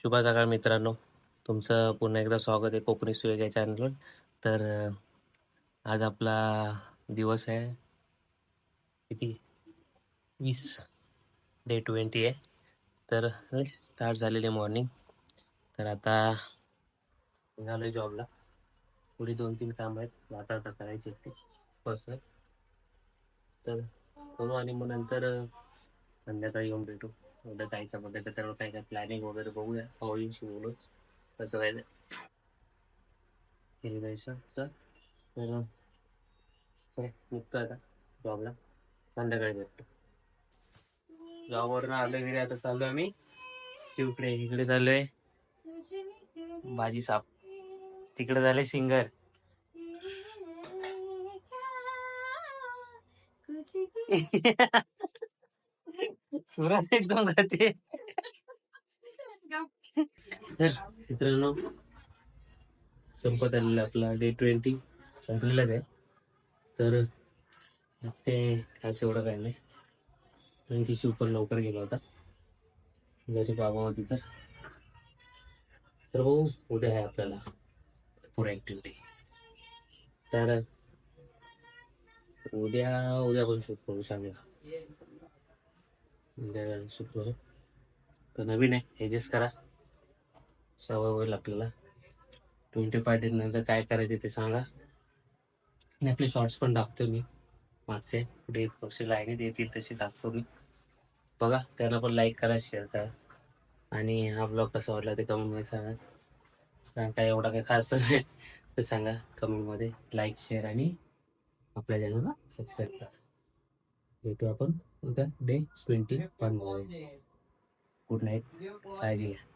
शुभ सकाळ मित्रांनो. तुमचं पुन्हा एकदा स्वागत आहे कोकणी सुयोग या चॅनलवर तर आज आपला दिवस आहे. किती? वीस. डे ट्वेंटी आहे. तर स्टार्ट झालेली मॉर्निंग तर आता निघालो आहे जॉबला पुढे दोन तीन काम आहेत. आता आता करायचे पर्सनल तर करू आणि मग नंतर संध्याकाळी येऊन भेटू. उद्या जायचं म्हणजे तर काय काय प्लॅनिंग वगैरे बघूया होईल बोलू कसं काय केली जायचं सर तर चल निघतो आता जॉबला संध्याकाळी भेटतो जॉबवरून आलो घरी आता चाललो आम्ही इकडे इकडे चाललोय भाजी साप तिकडे झाले सिंगर सुरात एकदम राहते मित्रांनो संपत आलेला आपला डे ट्वेंटी संपलेलाच आहे. तर आज काय खास एवढं काय नाही. आणि ती सुपर लवकर गेला होता. घरी बाबा होती तर. तर भाऊ उद्या आहे आपल्याला पुढे ऍक्टिव्हिटी तर उद्या उद्या पण शूट करू सांगा उद्या तर नवीन आहे ॲडजस्ट करा. सवय होईल आपल्याला. ट्वेंटी फाय डे नंतर काय करायचं ते सांगा. आणि आपले शॉर्ट्स पण टाकतो मी. मागचे पुढे कसे लाईनीत येतील तसे टाकतो मी. बघा त्यांना पण लाईक करा शेअर करा. आणि हा ब्लॉग कसा वाटला ते कमेंटमध्ये सांगा. कारण काय एवढा काही खास नाही. ते सांगा कमेंटमध्ये लाईक शेअर आणि आपल्या चॅनलला सबस्क्राईब करा. भेटू आपण. उद्या डे ट्वेंटी वनमध्ये गुड नाईट काळजी घ्या